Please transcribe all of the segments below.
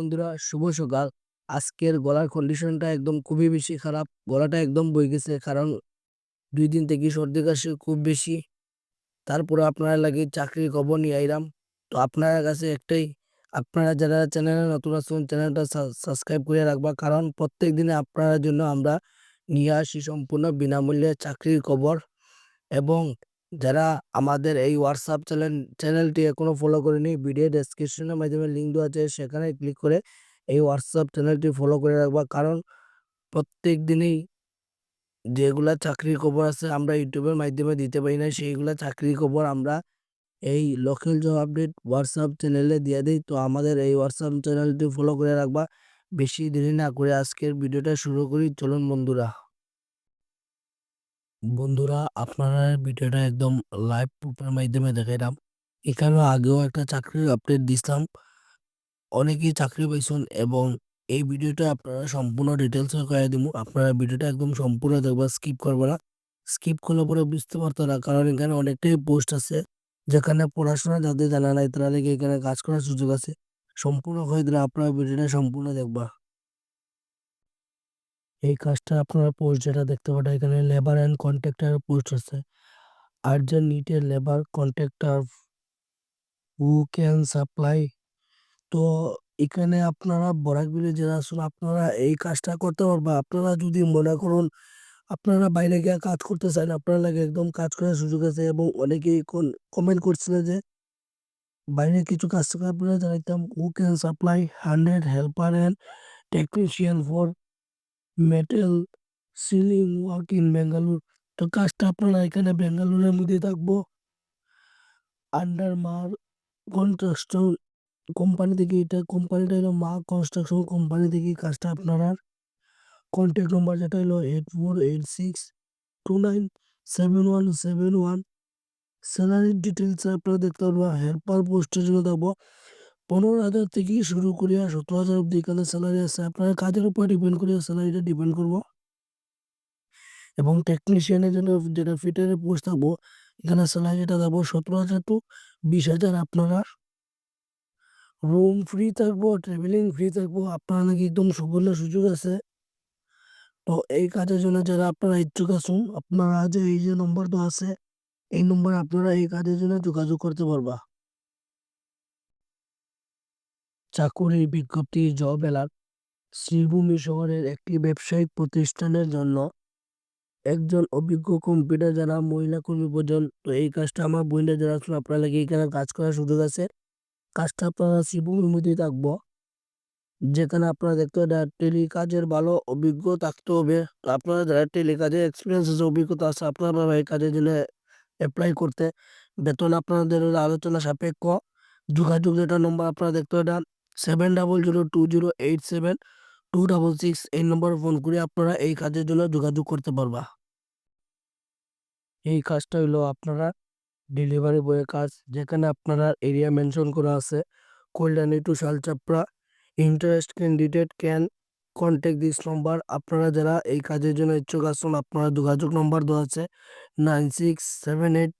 বন্ধুরা, শুভ সকাল। আজকের গলার কন্ডিশনটা একদম খুবই বেশি খারাপ। গলাটা একদম বই গেছে, কারণ দুই দিন থেকে সর্দি কাশি খুব বেশি। তারপরে আপনারা লাগে চাকরির খবর নিয়ে আইরাম তো আপনারা কাছে একটাই, আপনারা যারা চ্যানেলে নতুন আসুন চ্যানেলটা সাবস্ক্রাইব করে রাখবা। কারণ প্রত্যেক দিনে আপনার জন্য আমরা নিয়ে আসি সম্পূর্ণ বিনামূল্যে চাকরির খবর। এবং যারা আমাদের এই হোয়াটসঅ্যাপ চ্যানেল চ্যানেলটি এখনও ফলো করেনি, ভিডিও ডেসক্রিপশনের মাধ্যমে লিঙ্ক দেওয়া আছে, সেখানে ক্লিক করে এই হোয়াটসঅ্যাপ চ্যানেলটি ফলো করে রাখবা। কারণ প্রত্যেক দিনেই যেগুলা চাকরির খবর আছে আমরা ইউটিউবের মাধ্যমে দিতে পারি না, সেইগুলা চাকরির খবর আমরা এই লোকাল জব আপডেট হোয়াটসঅ্যাপ চ্যানেলে দিয়ে দিই। তো আমাদের এই হোয়াটসঅ্যাপ চ্যানেলটি ফলো করে রাখবা। বেশি দেরি না করে আজকের ভিডিওটা শুরু করি। চলুন বন্ধুরা। বন্ধুরা, আপনারা ভিডিওটা একদম লাইভ প্রুফের মাধ্যমে দেখাইলাম এখানেও আগেও একটা চাকরির আপডেট দিছিলাম অনেকেই চাকরি পাইছেন এবং এই ভিডিওটা আপনারা সম্পূর্ণ ডিটেলস করে দিব আপনারা ভিডিওটা একদম সম্পূর্ণ দেখবা স্কিপ করবে না। স্কিপ করলে পরে বুঝতে পারতো না, কারণ এখানে অনেকটাই পোস্ট আছে, যেখানে পড়াশোনা যাদের জানা নাই, তারা এখানে কাজ করার সুযোগ আছে। সম্পূর্ণ হয়ে দিলে আপনারা ভিডিওটা সম্পূর্ণ দেখবা। এই কাজটা আপনারা পোস্ট যেটা দেখতে পারেন এখানে লেবার অ্যান্ড কন্ট্রাক্টর পোস্ট আছে। আর urgent নিটের labour contractor who can supply তো এখানে আপনারা বরাক যারা আছেন, আপনারা এই কাজটা করতে পারবা আপনারা যদি মনে করুন, আপনারা বাইরে গিয়ে কাজ করতে চান, আপনারা লাগে একদম কাজ করার সুযোগ আছে এবং অনেকেই কমেন্ট করছিল যে, বাইরে কিছু কাজ থেকে আপনারা জানাইতাম who can supply hundred helper and technician for metal ceiling work in Bengaluru তো কাজটা আপনারা এখানে বেঙ্গালুরের মধ্যে থাকব। আন্ডার মার কনস্ট্রাকশন কোম্পানি থেকে এটা কোম্পানিটা হলো মা কনস্ট্রাকশন কোম্পানি থেকে কাজটা আপনারা কন্ট্যাক্ট নম্বর যেটা হলো eight four eight six two nine seven one seven one স্যালারির ডিটেলস আপনারা দেখতে পারব। হেল্পার পোস্টের জন্য দেখব পনেরো হাজার থেকে শুরু করিয়া সতেরো হাজার অব্দি এখানে স্যালারি আছে। আপনার কাজের উপর ডিপেন্ড করে স্যালারিটা ডিপেন্ড করব। এবং টেকনিশিয়ানের জন্য যেটা ফিটারের পোস্ট থাকব, এখানে স্যালারিটা দেবো সতেরো হাজার টু বিশ হাজার আপনারা। রুম ফ্রি থাকব ট্রাভেলিং ফ্রি থাকব, আপনারা নাকি একদম সুবর্ণ সুযোগ আছে। তো এই কাজের জন্য যারা আপনারা ইচ্ছুক আছেন, আপনারা যে এই যে নম্বর তো আছে, এই নম্বরে আপনারা এই কাজের জন্য যোগাযোগ করতে পারবা। চাকুরির বিজ্ঞপ্তি জব এলার্ট শ্রীভূমি শহরের একটি ব্যবসায়িক প্রতিষ্ঠানের জন্য। একজন অভিজ্ঞ কম্পিউটার যারা মহিলা কর্মী প্রয়োজন তো এই কাজটা আমার বইটা যারা আছেন আপনারা লাগে এখানে কাজ করার সুযোগ আছে? কাজটা আপনারা শ্রীভূমির মধ্যেই থাকব। যেখানে আপনারা দেখতে হবে টেলি কাজের ভালো অভিজ্ঞ থাকতে হবে। আপনারা যারা টেলি কাজের এক্সপিরিয়েন্স আছে অভিজ্ঞতা আছে, আপনারা এই কাজের জন্য অ্যাপ্লাই করতে। বেতন আপনাদের আলোচনা সাপেক্ষ। যোগাযোগ যেটা নম্বর আপনারা দেখতে হবে seven double zero two zero eight seven two double six এই নম্বরে ফোন করে আপনারা এই কাজের জন্য যোগাযোগ করতে পারবা। এই কাজটা হলো আপনারা ডেলিভারি বয়ের কাজ, যেখানে আপনারা এরিয়া মেনশন করা আছে, Kalyani to Shalchapra interest candidate can contact this number আপনারা যারা এই কাজের জন্য ইচ্ছুক আসুন আপনারা যোগাযোগ নম্বর দেওয়া আছে nine six seven eight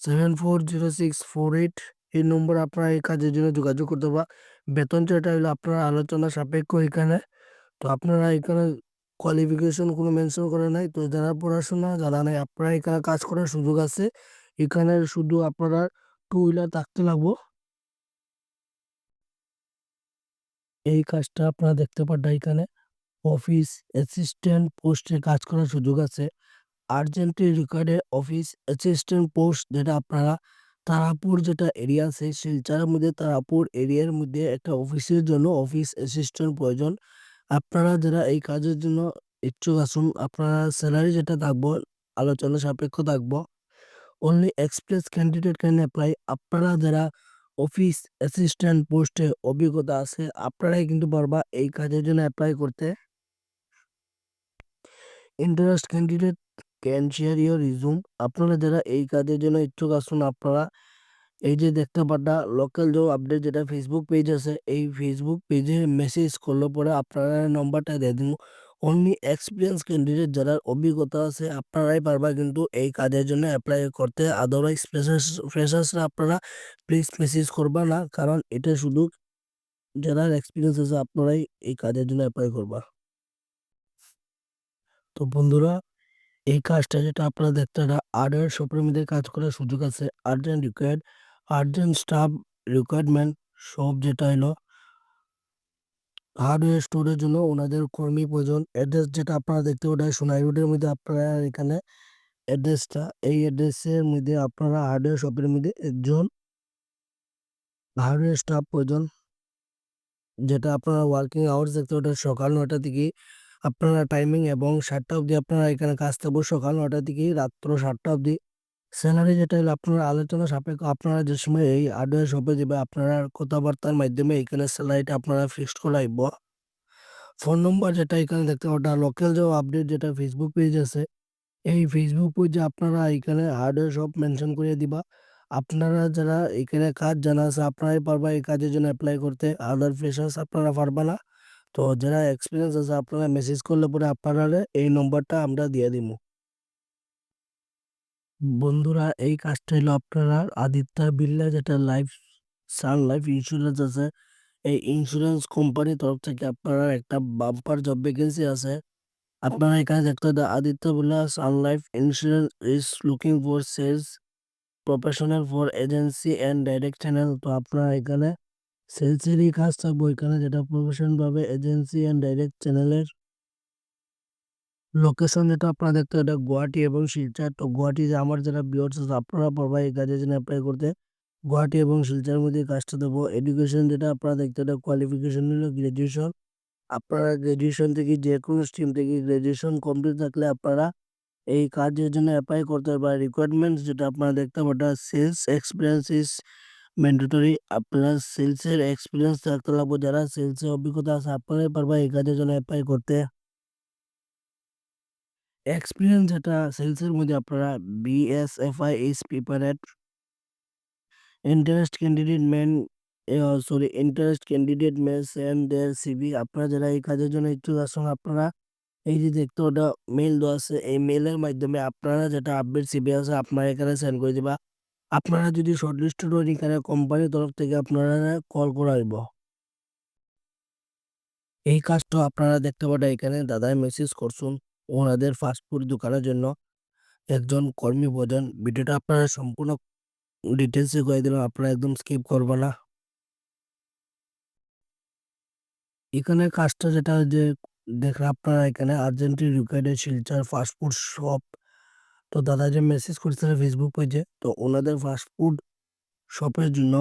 seven four zero six four eight এই নম্বর আপনারা এই কাজের জন্য যোগাযোগ করতে পারবা। বেতন যেটা হলো আপনারা আলোচনা সাপেক্ষ এখানে। তো আপনারা এখানে কোয়ালিফিকেশন কোনো মেনশন করে নাই। তো যারা পড়াশোনা, যারা নাই, আপনারা এখানে কাজ করার সুযোগ আছে। এখানে শুধু আপনারা টু হুইলার থাকতে লাগবো। এই কাজটা আপনারা দেখতে পারেন এখানে। অফিস অ্যাসিস্ট্যান্ট পোস্টে কাজ করার সুযোগ আছে। আর্জেন্টলি রিকোয়ার্ডে অফিস অ্যাসিস্ট্যান্ট পোস্ট যেটা আপনারা তারাপুর যেটা এরিয়া আছে, শিলচরের মধ্যে, তারাপুর এরিয়ার মধ্যে একটা অফিসের জন্য অফিস অ্যাসিস্ট্যান্ট প্রয়োজন। আপনারা যারা এই কাজের জন্য ইচ্ছুক আসুন আপনারা স্যালারি যেটা থাকব, আলোচনা সাপেক্ষ থাকব only express candidate can apply আপনারা যারা অফিস অ্যাসিস্ট্যান্ট পোস্টে অভিজ্ঞতা আছে, আপনারাই কিন্তু পারবা এই কাজের জন্য অ্যাপ্লাই করতে। Interest candidate can share resume? আপনারা যারা এই কাজের জন্য ইচ্ছুক আসুন আপনারা এই যে দেখতে পাটা লোকাল জব আপডেট যেটা ফেসবুক পেজ আছে, এই ফেসবুক পেজে মেসেজ করলে পরে আপনারা নম্বরটা দিয়ে দিন। অনলি এক্সপিরিয়েন্স ক্যান্ডিডেট যারা অভিজ্ঞতা আছে, আপনারাই পারবা কিন্তু এই কাজের জন্য অ্যাপ্লাই করতে। আদারওয়াইজ ফ্রেশার্স ফ্রেশার্সরা আপনারা প্লিজ মেসেজ করবা না, কারণ এটা শুধু যারা এক্সপিরিয়েন্স আছে, আপনারাই এই কাজের জন্য অ্যাপ্লাই করবা। তো বন্ধুরা এই কাজটা যেটা আপনারা হার্ডওয়্যার শপের মধ্যে কাজ করার সুযোগ আছে। Urgent required urgent staff requirement সব যেটা হইল হার্ডওয়্যার স্টোরের জন্য ওনাদের কর্মী প্রয়োজন। অ্যাড্রেস যেটা আপনারা দেখতে ওটা সোনাই রোডের মধ্যে আপনারা এখানে অ্যাড্রেসটা এই অ্যাড্রেসের মধ্যে আপনারা হার্ডওয়্যার শপের মধ্যে একজন হার্ডওয়্যার স্টাফ প্রয়োজন। যেটা আপনারা ওয়ার্কিং আওয়ার্স দেখতে ওটা সকাল নটা থেকে আপনারা টাইমিং এবং ৭টা অবধি আপনারা এখানে কাজ থাকবে সকাল ৯টা থেকে রাত্র ৭টা অবধি। স্যালারি যেটা হলো আপনারা আলোচনা সাপেক্ষ আপনারা যে সময় এই হার্ডওয়্যার শপে যাবে আপনারা কথাবার্তার মাধ্যমে এখানে স্যালারিটা আপনারা ফিক্সড করা হইব। ফোন নম্বর যেটা এখানে দেখতে ওটা লোকাল জব আপডেট যেটা ফেসবুক পেজ আছে। এই ফেসবুক পেজে আপনারা এখানে হার্ডওয়্যার শপ মেনশন করে দিবা। আপনারা যারা এখানে কাজ জানা আছে, আপনারাই পারবা এই কাজের জন্য এপ্লাই করতে। আদার ফ্রেশার্স আপনারা পারবা না। তো যারা এক্সপিরিয়েন্স আছে, আপনারা মেসেজ করলে পরে আপনারারে এই নম্বরটা আমরা দিয়ে দিমু। বন্ধুরা, এই কাজটা হইল আপনারা আদিত্য বিড়লা যেটা লাইফ সান লাইফ ইন্সুরেন্স আছে। এই ইন্সুরেন্স কোম্পানির তরফ থেকে আপনারা একটা বাম্পার জব ভ্যাকেন্সি আছে। আপনারা এখানে দেখতে পারেন Aditya Birla sun life insurance is looking for sales professional for agency and direct channel. তো আপনারা এখানে সেলসেরই কাজ থাকবে ওইখানে যেটা প্রফেশনাল ভাবে এজেন্সি অ্যান্ড ডাইরেক্ট চ্যানেলের লোকেশন যেটা আপনারা দেখতে এটা গুয়াহাটি এবং শিলচর। তো গুয়াহাটি যে আমার যারা আছে, আপনারা পারবা এই কাজের জন্য এপ্লাই করতে। গুয়াহাটি এবং শিলচরের মধ্যে কাজটা দেবো। এডুকেশন যেটা আপনারা দেখতে এটা কোয়ালিফিকেশন হলো গ্র্যাজুয়েশন। আপনারা গ্র্যাজুয়েশন থেকে যেকোনো স্ট্রিম থেকে গ্র্যাজুয়েশন কমপ্লিট থাকলে আপনারা এই কাজের জন্য অ্যাপ্লাই করতে পারবা। রিকোয়ারমেন্টস যেটা আপনারা দেখতে ওটা সেলস এক্সপিরিয়েন্স ম্যান্ডেটরি। আপনারা সেলসের এক্সপিরিয়েন্স থাকতে লাগবে। যারা সেলসের অভিজ্ঞতা আছে, আপনারাই পারবা এই কাজের জন্য এপ্লাই করতে। এক্সপিরিয়েন্স যেটা সেলসের মধ্যে আপনারা BSFI is prepared. Interest candidate A sorry interest candidate may send their CV. আপনারা যারা এই কাজের জন্য ইচ্ছুক আছেন, আপনারা এই যে দেখতে ওটা মেইল দেওয়া আছে। এই মেইলের মাধ্যমে আপনারা যেটা আপডেট সিভি আছে, আপনারা এখানে সেন্ড করে দিবা। আপনারা যদি শর্টলিস্টেড হন এখানে কোম্পানির তরফ থেকে আপনারা কল করা হইব। এই কাজটা আপনারা দেখতে পারেন এখানে দাদাই মেসেজ করছুন ওনাদের ফাস্ট ফুড দোকানের জন্য একজন কর্মী প্রয়োজন। ভিডিওটা আপনারা সম্পূর্ণ ডিটেলসে কয়ে দিলাম, আপনারা একদম স্কিপ করবা না। এখানে কাজটা যেটা যে দেখেন আপনারা এখানে urgently required Silchar fast food shop. তো দাদা যে মেসেজ করছিলেন ফেসবুক পেজে তো ওনাদের ফাস্ট ফুড শপের জন্য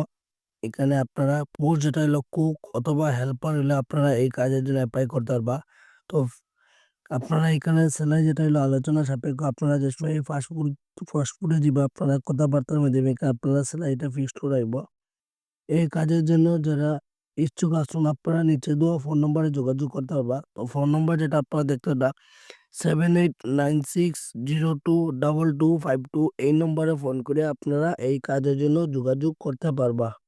এখানে আপনারা পোস্ট যেটা হইল কুক অথবা হেল্পার হইলে আপনারা এই কাজের জন্য অ্যাপ্লাই করতে পারবা। তো আপনারা এখানে স্যালারি যেটা হইল আলোচনা সাপেক্ষ আপনারা যে সময় ফাস্ট ফুড ফাস্ট ফুডে দিবা আপনারা কথাবার্তার মাধ্যমে আপনারা স্যালারিটা ফিক্সড করা হইব। এই কাজের জন্য যারা ইচ্ছুক আসুন আপনারা নিচে দেওয়া ফোন নম্বরে যোগাযোগ করতে পারবা। তো ফোন নম্বর যেটা আপনারা দেখতে ওটা 7896022252 এই নম্বরে ফোন করে আপনারা এই কাজের জন্য যোগাযোগ করতে পারবা।